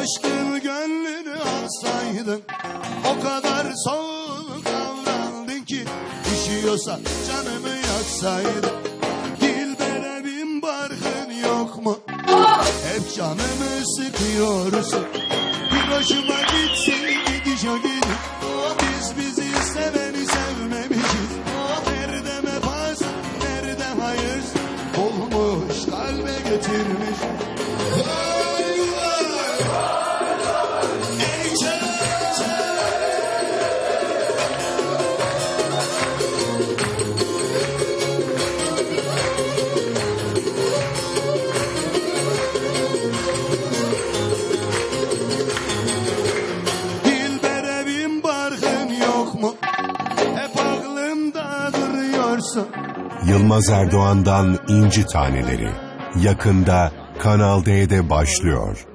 Aşkın gönlünü alsaydın O kadar soğuk davrandın ki. Üşüyorsa canımı yaksaydın Dilbere bin barkın yok mu? Hep canımı sıkıyorsun. Bir hoşuma gitsin gidiş o Biz bizi seveni sevmemişiz. Nerede mefaz, nerede hayır. Olmuş getirmiş. Yılmaz Erdoğan'dan İnci Taneleri yakında Kanal D'de başlıyor.